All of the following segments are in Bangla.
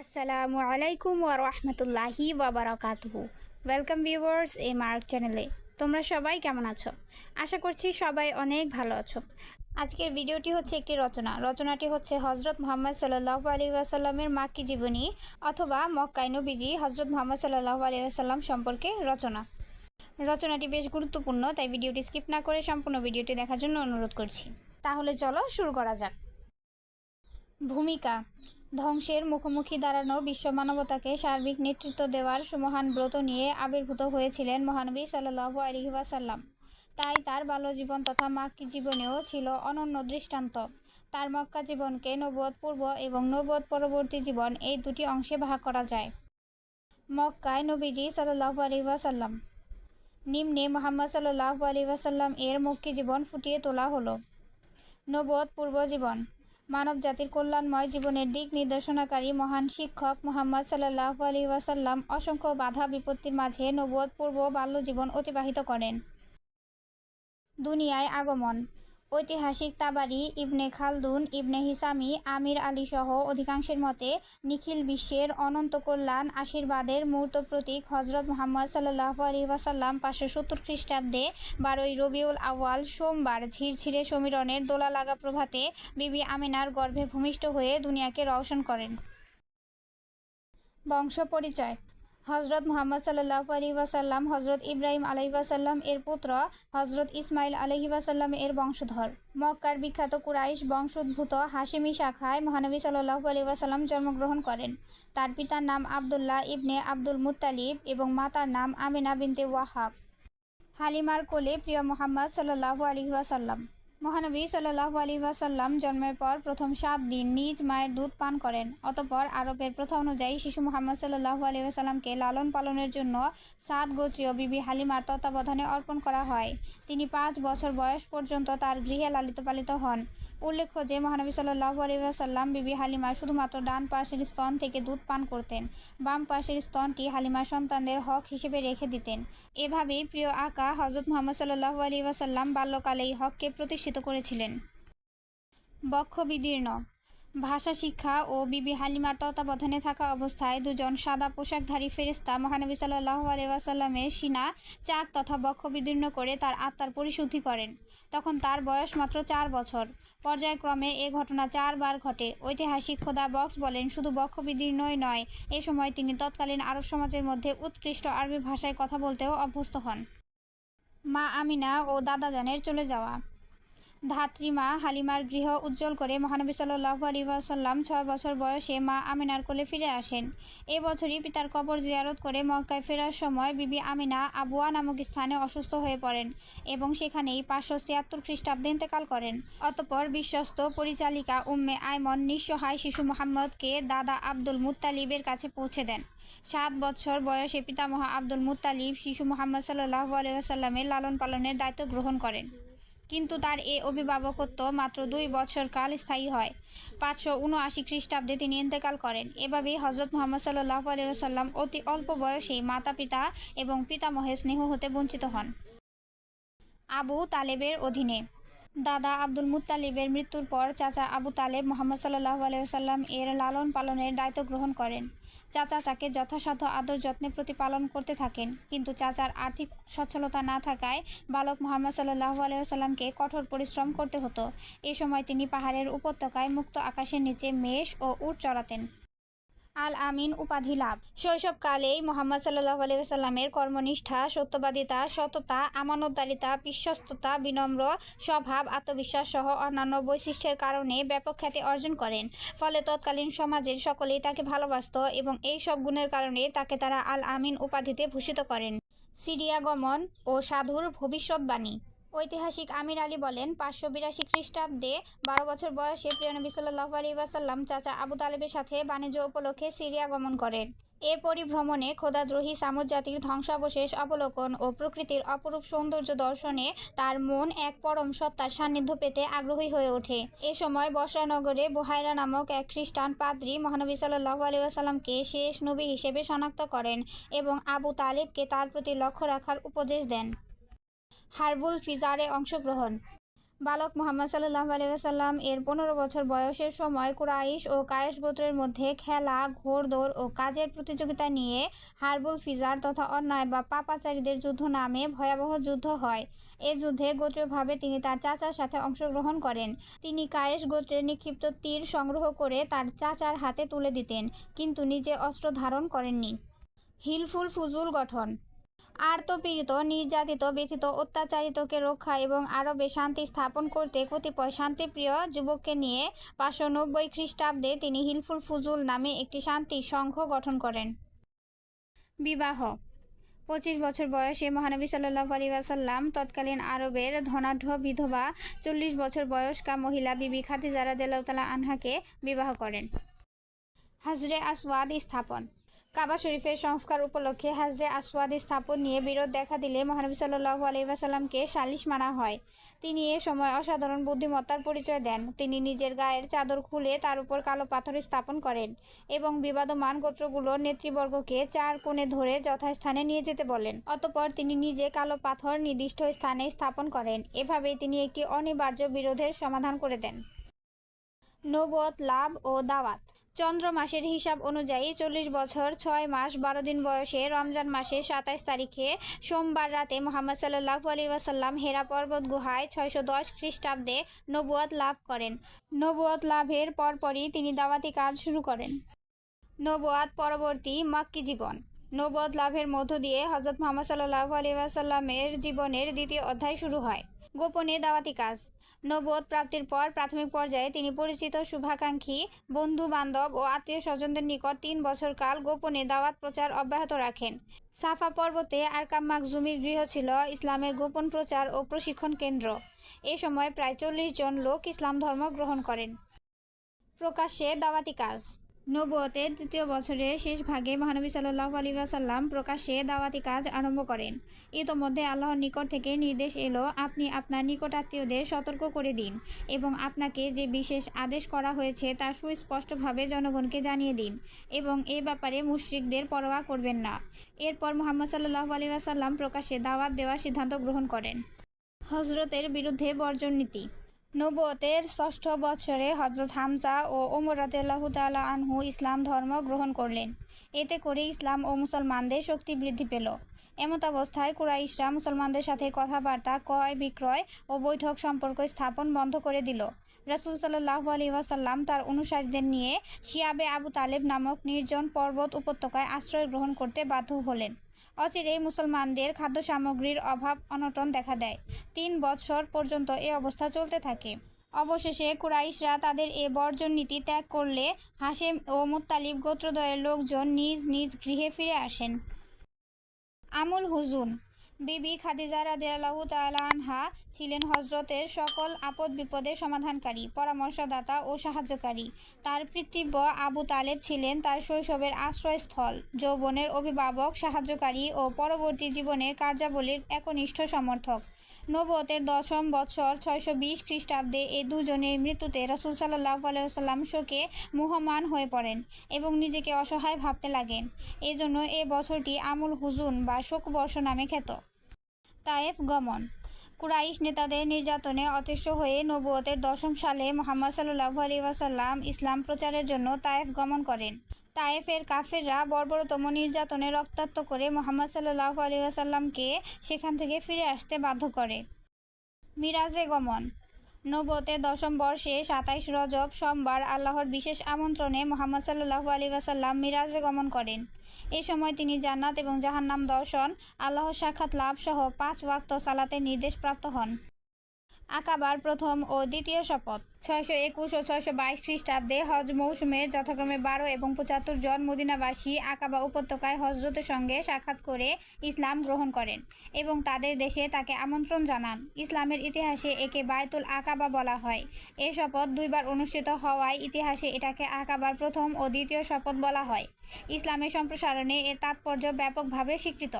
আসসালামু আলাইকুম ওয়া রাহমাতুল্লাহি ওয়া বারাকাতুহু। ওয়েলকাম ভিউয়ার্স এ মার্ক চ্যানেলে। তোমরা সবাই কেমন আছো? আশা করছি সবাই অনেক ভালো আছো। আজকের ভিডিওটি হচ্ছে একটি রচনা। রচনাটি হচ্ছে হজরত মোহাম্মদ সাল্লাহ আলী ওয়াসাল্লামের মাক্কি জীবনী অথবা মক্কাই নবীজি হজরত মোহাম্মদ সাল্লাহ আলী ওয়াসাল্লাম সম্পর্কে রচনা। রচনাটি বেশ গুরুত্বপূর্ণ, তাই ভিডিওটি স্কিপ না করে সম্পূর্ণ ভিডিওটি দেখার জন্য অনুরোধ করছি। তাহলে চলো শুরু করা যাক। ভূমিকা। ধ্বংসের মুখোমুখি দাঁড়ানো বিশ্ব মানবতাকে সার্বিক নেতৃত্ব দেওয়ার সুমহান ব্রত নিয়ে আবির্ভূত হয়েছিলেন মহানবী সাল্লাহ আলহি ওয়াসাল্লাম। তাই তার বাল্যজীবন তথা মাক্কি জীবনেও ছিল অনন্য দৃষ্টান্ত। তার মক্কা জীবনকে নবদ পূর্ব এবং নবদ পরবর্তী জীবন এই দুটি অংশে ভাগ করা যায়। মক্কায় নবীজি সাল্লাহ আলহি ওয়াসাল্লাম। নিম্নে মোহাম্মদ সাল্লাহ ওয়াসাল্লাম এর মক্কি জীবন ফুটিয়ে তোলা হলো। নবদ পূর্ব জীবন। মানব জাতির কল্যাণময় জীবনের দিক নির্দেশনাকারী মহান শিক্ষক মোহাম্মদ সাল্লাহ আলী ওয়াসাল্লাম অসংখ্য বাধা বিপত্তির মাঝে নবদ পূর্ব বাল্যজীবন অতিবাহিত করেন। দুনিয়ায় আগমন। ঐতিহাসিক তাবারি, ইবনে খালদুন, ইবনে হিসামি, আমির আলী সহ অধিকাংশের মতে নিখিল বিশ্বের অনন্ত কল্যাণ আশীর্বাদের মূর্ত প্রতীক হজরত মোহাম্মদ সাল্লাহ আলী ওয়াসাল্লাম পাঁচশো সত্তর খ্রিস্টাব্দে বারোই রবিউল আওয়াল সোমবার ঝিরঝিরে সমীরণের দোলা লাগা প্রভাতে বিবি আমিনার গর্ভে ভূমিষ্ঠ হয়ে দুনিয়াকে রওশন করেন। বংশ পরিচয় হজরত মোহাম্মদ সাল্লাহ আলী ওয়াসাল্লাম, হজরত ইব্রাহিম আলহি ওয়াসাল্লাম এর পুত্র, হজরত ইসমাইল আলহি ওয়াসাল্লাম এর বংশধর। মক্কার বিখ্যাত কুরাইশ বংশোদ্ভূত হাসিমি শাখায় মহানবী সাল্লাহ আলী ওয়াসাল্লাম জন্মগ্রহণ করেন। তার পিতার নাম আবদুল্লাহ ইবনে আব্দুল মুত্তালিব এবং মাতার নাম আমিনা বিনতে ওয়াহাব। হালিমার কোলে প্রিয় মোহাম্মদ সাল্লাহ আলী ওয়াসাল্লাম। মহানবী সাল্লাহ আলী ওয়াসাল্লাম জন্মের পর প্রথম সাত দিন নিজ মায়ের দুধ পান করেন। অতপর আরবের প্রথা অনুযায়ী শিশু মোহাম্মদ সাল্লাহ আলী ওয়াসাল্লামকে লালন পালনের জন্য সাত গোত্রীয় বিবি হালিমার তত্ত্বাবধানে অর্পণ করা হয়। তিনি পাঁচ বছর বয়স পর্যন্ত তার গৃহে লালিত পালিত হন। উল্লেখ্য যে মহানবী সাল্লাহ আলিয়াসাল্লাম বিবি হালিমা শুধুমাত্র ডান পাশের স্তন থেকে দুধ পান করতেন। বাম পাশের স্তনটি হালিমা সন্তানদের হক হিসেবে রেখে দিতেন। এভাবেই প্রিয় আকা হজরত মোহাম্মদ সাল্লাহ আলিয়াসাল্লাম বাল্যকালেই হককে প্রতিষ্ঠিত করেছিলেন। বক্ষ বিদীর্ণ ভাষা, শিক্ষা ও বিবি হালিমার তত্ত্বাবধানে থাকা অবস্থায় দুজন সাদা পোশাকধারী ফেরিস্তা মহানবী সাল্লাহ আলিয়াসাল্লামের সিনা চাক তথা বক্ষ বিদীর্ণ করে তার আত্মার পরিশুদ্ধি করেন। তখন তার বয়স মাত্র চার বছর। পর্যায়ক্রমে এ ঘটনা চারবার ঘটে। ঐতিহাসিক খোদা বক্স বলেন, শুধু বক্ষ বিদীর্ণই নয়, এ সময় তিনি তৎকালীন আরব সমাজের মধ্যে উৎকৃষ্ট আরবি ভাষায় কথা বলতেও অভ্যস্ত হন। মা আমিনা ও দাদা জানের চলে যাওয়া। ধাত্রীমা হালিমার গৃহ উজ্জ্বল করে মহানবী সাল্লাহ আলী ওয়াসাল্লাম ছয় বছর বয়সে মা আমিনার কোলে ফিরে আসেন। এ বছরই পিতার কবর জিয়ারত করে মক্কায় ফেরার সময় বিবি আমিনা আবুয়া নামক স্থানে অসুস্থ হয়ে পড়েন এবং সেখানেই পাঁচশো ছিয়াত্তর খ্রিস্টাব্দে ইন্তেকাল করেন। অতপর বিশ্বস্ত পরিচালিকা উম্মে আইমন নিঃসহায় শিশু মোহাম্মদকে দাদা আব্দুল মুত্তালিবের কাছে পৌঁছে দেন। সাত বছর বয়সে পিতামহ আব্দুল মুত্তালিব শিশু মোহাম্মদ সাল্লাহ আলিয়াসাল্লামের লালন পালনের দায়িত্ব গ্রহণ করেন। কিন্তু তার এ অভিভাবকত্ব মাত্র দুই বছর কাল স্থায়ী হয়। পাঁচশো উনআশি খ্রিস্টাব্দে তিনি ইন্তেকাল করেন। এভাবেই হজরত মোহাম্মদ সাল্লাহ আলিয়াল্লাম অতি অল্প বয়সেই মাতা পিতা এবং পিতামহের স্নেহ হতে বঞ্চিত হন। আবু তালেবের অধীনে দাদা আব্দুল মুত্তালিবের মৃত্যুর পর চাচা আবু তালেব মোহাম্মদ সাল্লাহ আলিয়াল্লাম এর লালন পালনের দায়িত্ব গ্রহণ করেন। চাচা তাকে যথাসাধ্য আদর যত্নে প্রতিপালন করতে থাকেন, কিন্তু চাচার আর্থিক সচ্ছলতা না থাকায় বালক মোহাম্মদ সাল্লাহ আলাইসাল্লামকে কঠোর পরিশ্রম করতে হতো। এ সময় তিনি পাহাড়ের উপত্যকায় মুক্ত আকাশের নিচে মেষ ও উট চড়াতেন। আল আমিন উপাধি লাভ। শৈশবকালেই মোহাম্মদ সাল্লাহ আলাইসাল্লামের কর্মনিষ্ঠা, সত্যবাদিতা, সততা, আমানতদারিতা, বিশ্বস্ততা, বিনম্র স্বভাব, আত্মবিশ্বাস সহ অন্যান্য বৈশিষ্ট্যের কারণে ব্যাপক খ্যাতি অর্জন করেন। ফলে তৎকালীন সমাজের সকলেই তাকে ভালোবাসত এবং এই সব গুণের কারণে তাকে তারা আল আমিন উপাধিতে ভূষিত করেন। সিরিয়া গমন ও সাধুর ভবিষ্যৎবাণী। ঐতিহাসিক আমির আলী বলেন, পাঁচশো বিরাশি খ্রিস্টাব্দে বারো বছর বয়সে প্রিয়নবী সাল্লাহ আলী ওয়াসাল্লাম চাচা আবু তালেবের সাথে বাণিজ্য উপলক্ষে সিরিয়া গমন করেন। এ পরিভ্রমণে খোদাদ্রোহী সামুদ জাতির ধ্বংসাবশেষ অবলোকন ও প্রকৃতির অপরূপ সৌন্দর্য দর্শনে তার মন এক পরম সত্তার সান্নিধ্য পেতে আগ্রহী হয়ে ওঠে। এ সময় বসরানগরে বোহাইরা নামক এক খ্রিস্টান পাদ্রী মহানবী সাল্লাহ আলী আসাল্লামকে শেষ নবী হিসেবে শনাক্ত করেন এবং আবু তালেবকে তার প্রতি লক্ষ্য রাখার উপদেশ দেন। হার্বুল ফিজারে অংশগ্রহণ। বালক মোহাম্মদ সাল্লাহ আলিয়াল্লাম এর পনেরো বছর বয়সের সময় কুরাইশ ও কায়েশ গোত্রের মধ্যে খেলা, ঘোড়দৌড় ও কাজের প্রতিযোগিতা নিয়ে হারবুল ফিজার তথা অন্যায় বা পাপাচারীদের যুদ্ধ নামে ভয়াবহ যুদ্ধ হয়। এ যুদ্ধে গোত্রীয়ভাবে তিনি তার চাচার সাথে অংশগ্রহণ করেন। তিনি কায়েশ গোত্রের নিক্ষিপ্ত তীর সংগ্রহ করে তার চাচার হাতে তুলে দিতেন, কিন্তু নিজে অস্ত্র ধারণ করেননি। হিলফুল ফুজুল গঠন আর্তপীড়িত, নির্যাতিত, ব্যথিত, অত্যাচারিতকে রক্ষা এবং আরবে শান্তি স্থাপন করতে কতিপয় শান্তিপ্রিয় যুবককে নিয়ে পাঁচশো নব্বই খ্রিস্টাব্দে তিনি হিলফুল ফুজুল নামে একটি শান্তি সংঘ গঠন করেন। বিবাহ। পঁচিশ বছর বয়সে মহানবী সাল্লাহ আলী আসাল্লাম তৎকালীন আরবের ধনাঢ্য বিধবা, চল্লিশ বছর বয়স্কা মহিলা বিবি খাদিজা রাদিয়াল্লাহু আনহাকে বিবাহ করেন। হাজরে আসওয়াদ স্থাপন। কাবা শরীফের সংস্কার উপলক্ষে হাজরে আসওয়াদ স্থাপন নিয়ে বিরোধ দেখা দিলে মহানবী সাল্লাহ আলহিবাসাল্লামকে সালিশ মানা হয়। তিনি এ সময় অসাধারণ বুদ্ধিমত্তার পরিচয় দেন। তিনি নিজের গায়ের চাদর খুলে তার উপর কালো পাথর স্থাপন করেন এবং বিবাদমান গোত্রগুলোর নেতৃবর্গকে চার কোণে ধরে যথাস্থানে নিয়ে যেতে বলেন। অতপর তিনি নিজে কালো পাথর নির্দিষ্ট স্থানে স্থাপন করেন। এভাবেই তিনি একটি অনিবার্য বিরোধের সমাধান করে দেন। নবত লাভ ও দাওয়াত। চন্দ্র মাসের হিসাব অনুযায়ী চল্লিশ বছর, ছয় মাস, বারো দিন বয়সে রমজান মাসের সাতাইশ তারিখে সোমবার রাতে মোহাম্মদ সাল্লাহ আলী ওয়াসাল্লাম হেরা পর্বত গুহায় ছয়শো দশ খ্রিস্টাব্দে নবুয়াত লাভ করেন। নবুয়াত লাভের পরপরই তিনি দাওয়াতি কাজ শুরু করেন। নবুয়াত পরবর্তী মাক্কি জীবন। নবুয়াত লাভের মধ্য দিয়ে হজরত মোহাম্মদ সাল্লাহ আলী ওয়াসাল্লামের জীবনের দ্বিতীয় অধ্যায় শুরু হয়। গোপনে দাওয়াতি কাজ। নবুয়ত প্রাপ্তির পর প্রাথমিক পর্যায়ে তিনি পরিচিত শুভাকাঙ্ক্ষী বন্ধু বান্ধব ও আত্মীয় স্বজনদের নিকট তিন বছর কাল গোপনে দাওয়াত প্রচার অব্যাহত রাখেন। সাফা পর্বতে আরকাম মাকজুমির গৃহ ছিল ইসলামের গোপন প্রচার ও প্রশিক্ষণ কেন্দ্র। এ সময় প্রায় চল্লিশ জন লোক ইসলাম ধর্ম গ্রহণ করেন। প্রকাশ্যে দাওয়াতি কাজ। নবুয়তের তৃতীয় বছরের শেষ ভাগে মহানবী সাল্লাহ আলী ওয়াসাল্লাম প্রকাশ্যে দাওয়াতি কাজ আরম্ভ করেন। ইতোমধ্যে আল্লাহর নিকট থেকে নির্দেশ এলো, আপনি আপনার নিকটাত্মীয়দের সতর্ক করে দিন এবং আপনাকে যে বিশেষ আদেশ করা হয়েছে তা সুস্পষ্টভাবে জনগণকে জানিয়ে দিন এবং এ ব্যাপারে মুশরিকদের পরোয়া করবেন না। এরপর মোহাম্মদ সাল্লাহ আলী ওয়াসাল্লাম প্রকাশ্যে দাওয়াত দেওয়ার সিদ্ধান্ত গ্রহণ করেন। হজরতের বিরুদ্ধে বর্জন নীতি। নবুয়তের ষষ্ঠ বৎসরে হজরত হামজা ও ওমর তাআলা আনহু ইসলাম ধর্ম গ্রহণ করলেন। এতে করে ইসলাম ও মুসলমানদের শক্তি বৃদ্ধি পেল। এমতাবস্থায় কুরাইশরা মুসলমানদের সাথে কথাবার্তা, ক্রয়, বিক্রয় ও বৈঠক সম্পর্ক স্থাপন বন্ধ করে দিল। রাসুল সাল্লাহ আলী ওয়াসাল্লাম তার অনুসারীদের নিয়ে শিয়াবে আবু তালেব নামক নির্জন পর্বত উপত্যকায় আশ্রয় গ্রহণ করতে বাধ্য হলেন। অচিরেই মুসলমানদের খাদ্য সামগ্রীর অভাব অনটন দেখা দেয়। তিন বছর পর্যন্ত এ অবস্থা চলতে থাকে। অবশেষে কুরাইশরা তাদের এ বর্জন নীতি ত্যাগ করলে হাসেম ও মুতালিব গোত্রদয়ের লোকজন নিজ নিজ গৃহে ফিরে আসেন। আমুল হুজুন বিবি খাদিজা রাদিয়াল্লাহু তাআলা আনহা ছিলেন হজরতের সকল আপদ বিপদের সমাধানকারী, পরামর্শদাতা ও সাহায্যকারী। তার পিতৃব্য আবু তালেব ছিলেন তার শৈশবের আশ্রয়স্থল। যৌবনের অভিভাবক, সাহায্যকারী ও পরবর্তী জীবনের কার্যাবলীর একনিষ্ঠ সমর্থক। নবতের দশম বৎসর ছয়শো বিশ খ্রিস্টাব্দে এ দুজনের মৃত্যুতে রসুল সাল্লাহ আলাইসাল্লাম শোকে মুহমান হয়ে পড়েন এবং নিজেকে অসহায় ভাবতে লাগেন। এজন্য এ বছরটি আমুল হুজুন বা শোকবর্ষ নামে খ্যাত। তায়েফ গমন। কুরাইশ নেতাদের নির্যাতনে অতিষ্ঠ হয়ে নবুয়তের দশম সালে মোহাম্মদ সাল্লাহ আলী ওয়াসাল্লাম ইসলাম প্রচারের জন্য তায়েফ গমন করেন। তায়েফের কাফেররা বর্বরতম নির্যাতনে রক্তাক্ত করে মোহাম্মদ সাল্লাহ আলী ওয়াসাল্লামকে সেখান থেকে ফিরে আসতে বাধ্য করে। মিরাজে গমন। নবতে দশম বর্ষে সাতাইশ রজব সোমবার আল্লাহর বিশেষ আমন্ত্রণে মোহাম্মদ সাল্লাহ আলী ওয়াসাল্লাম মিরাজে গমন করেন। এ সময় তিনি জান্নাত এবং জাহান্নাম দর্শন, আল্লাহর সাক্ষাৎ লাভ সহ পাঁচ ওয়াক্ত সালাতে নির্দেশপ্রাপ্ত হন। আকাবার প্রথম ও দ্বিতীয় শপথ। ছয়শো একুশ ও ছয়শো বাইশ খ্রিস্টাব্দে হজ মৌসুমে যথাক্রমে বারো এবং পঁচাত্তর জন মদিনাবাসী আকাবা উপত্যকায় হজরতের সঙ্গে সাক্ষাৎ করে ইসলাম গ্রহণ করেন এবং তাদের দেশে তাকে আমন্ত্রণ জানান। ইসলামের ইতিহাসে একে বায়তুল আকাবা বলা হয়। এ শপথ দুইবার অনুষ্ঠিত হওয়ায় ইতিহাসে এটাকে আকাবার প্রথম ও দ্বিতীয় শপথ বলা হয়। ইসলামের সম্প্রসারণে এর তাৎপর্য ব্যাপকভাবে স্বীকৃত।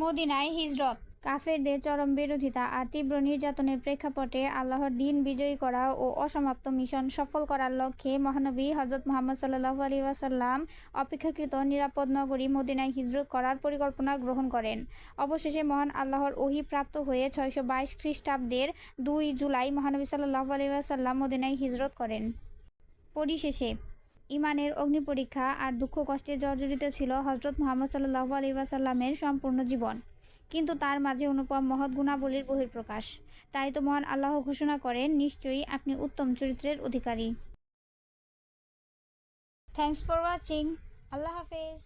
মদিনায় হিজরত কাফেরদের চরম বিরোধিতা আর তীব্র নির্যাতনের প্রেক্ষাপটে আল্লাহর দিন বিজয়ী করা ও অসমাপ্ত মিশন সফল করার লক্ষ্যে মহানবী হজরত মোহাম্মদ সাল্লাহু আলী ওয়াসাল্লাম অপেক্ষাকৃত নিরাপদ নগরী মদিনায় হিজরত করার পরিকল্পনা গ্রহণ করেন। অবশেষে মহান আল্লাহর ওহি প্রাপ্ত হয়ে ছয়শো বাইশ খ্রিস্টাব্দের দুই জুলাই মহানবী সাল্লাহ আলী ওয়াসাল্লাম মদিনায় হিজরত করেন। পরিশেষে ইমানের অগ্নিপরীক্ষা আর দুঃখ কষ্টে জর্জরিত ছিল হজরত মোহাম্মদ সাল্লাহু আলী ওয়াসাল্লামের সম্পূর্ণ জীবন। কিন্তু তার মাঝে অনুপম মহৎ গুণাবলীর বহির্প্রকাশ তাই তো মহান আল্লাহ ঘোষণা করেন, নিশ্চয়ই আপনি উত্তম চরিত্রের অধিকারী। থ্যাংকস ফর ওয়াচিং আল্লাহ হাফেজ।